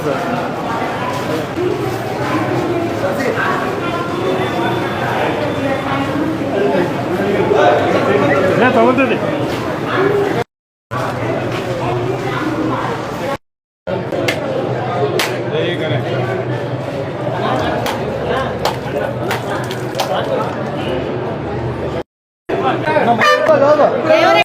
ね、食べてて。Number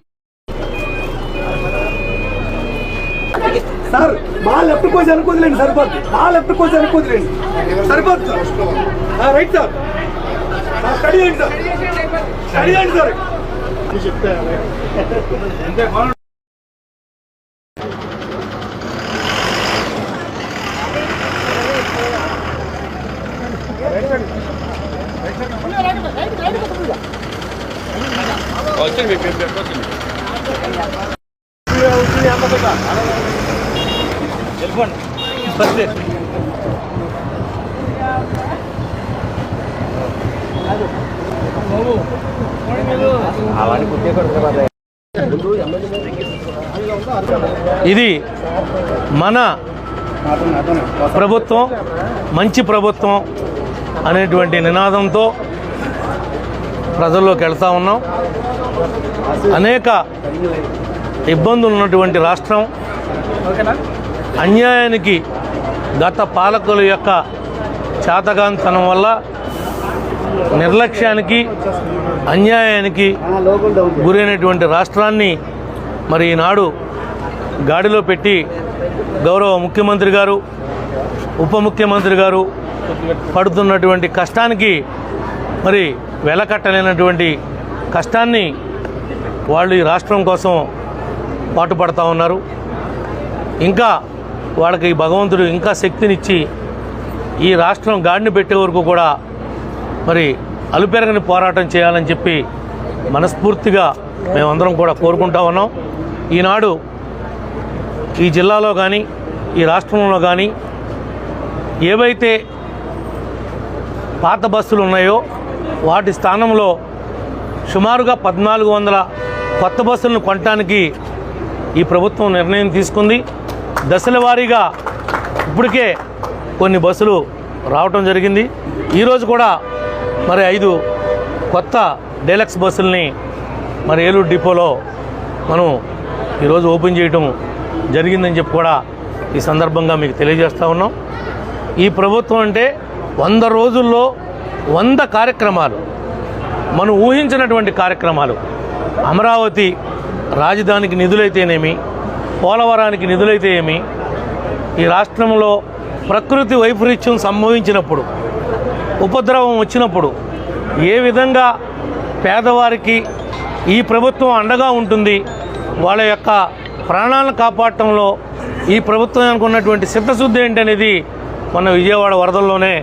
మా left coach అనుకోదులేండి సరిపోద్ది. మా లెఫ్ట్ కోచ్ అనుకోదులేండి సరిపోద్ది సార్. Right sir. స్టడీ చేయండి సార్. స్టడీ చేయండి సార్. ఇది మన ప్రభుత్వం మంచి ప్రభుత్వం అనేటువంటి నినాదంతో ప్రజల్లోకి వెళ్తా ఉన్నాం. అనేక ఇబ్బందులు ఉన్నటువంటి రాష్ట్రం. అన్యాయానికి గత పాలకుల యొక్క చేతగాంతనం వల్ల నిర్లక్ష్యానికి అన్యాయానికి గురైనటువంటి రాష్ట్రాన్ని మరి ఈనాడు గాడిలో పెట్టి గౌరవ ముఖ్యమంత్రి గారు ఉప ముఖ్యమంత్రి గారు పడుతున్నటువంటి కష్టానికి మరి వెలకట్టలేనటువంటి కష్టాన్ని వాళ్ళు ఈ రాష్ట్రం కోసం పాటుపడతా ఉన్నారు. ఇంకా వాళ్ళకి ఈ భగవంతుడు ఇంకా శక్తినిచ్చి ఈ రాష్ట్రం గాడిని పెట్టే వరకు కూడా మరి అలుపెరగని పోరాటం చేయాలని చెప్పి మనస్ఫూర్తిగా మేమందరం కూడా కోరుకుంటా ఉన్నాం. ఈనాడు ఈ జిల్లాలో కానీ ఈ రాష్ట్రంలో కానీ ఏవైతే పాత బస్సులు ఉన్నాయో వాటి స్థానంలో సుమారుగా పద్నాలుగు వందల కొత్త బస్సులను కొనటానికి ఈ ప్రభుత్వం నిర్ణయం తీసుకుంది. దశల వారీగా ఇప్పటికే కొన్ని బస్సులు రావటం జరిగింది. ఈరోజు కూడా మరి ఐదు కొత్త డీలక్స్ బస్సుల్ని మరి ఏలూరు డిపోలో మనం ఈరోజు ఓపెన్ చేయటం జరిగిందని చెప్పి కూడా ఈ సందర్భంగా మీకు తెలియజేస్తూ ఉన్నాం. ఈ ప్రభుత్వం అంటే వంద రోజుల్లో వంద కార్యక్రమాలు మనం ఊహించినటువంటి కార్యక్రమాలు అమరావతి రాజధానికి నిధులైతేనేమి పోలవరానికి నిధులైతే ఏమి? ఈ రాష్ట్రంలో ప్రకృతి వైపరీత్యం సంభవించినప్పుడు ఉపద్రవం వచ్చినప్పుడు ఏ విధంగా పేదవారికి ఈ ప్రభుత్వం అండగా ఉంటుంది వాళ్ళ యొక్క ప్రాణాలను కాపాడటంలో ఈ ప్రభుత్వానికి ఉన్నటువంటి సిద్ధశుద్ధి ఏంటనేది మన విజయవాడ వరదల్లోనే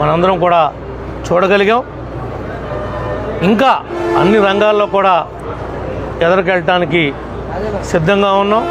మనందరం కూడా చూడగలిగాం. ఇంకా అన్ని రంగాల్లో కూడా ఎదరికెళ్ళటానికి సిద్ధంగా ఉన్నాం.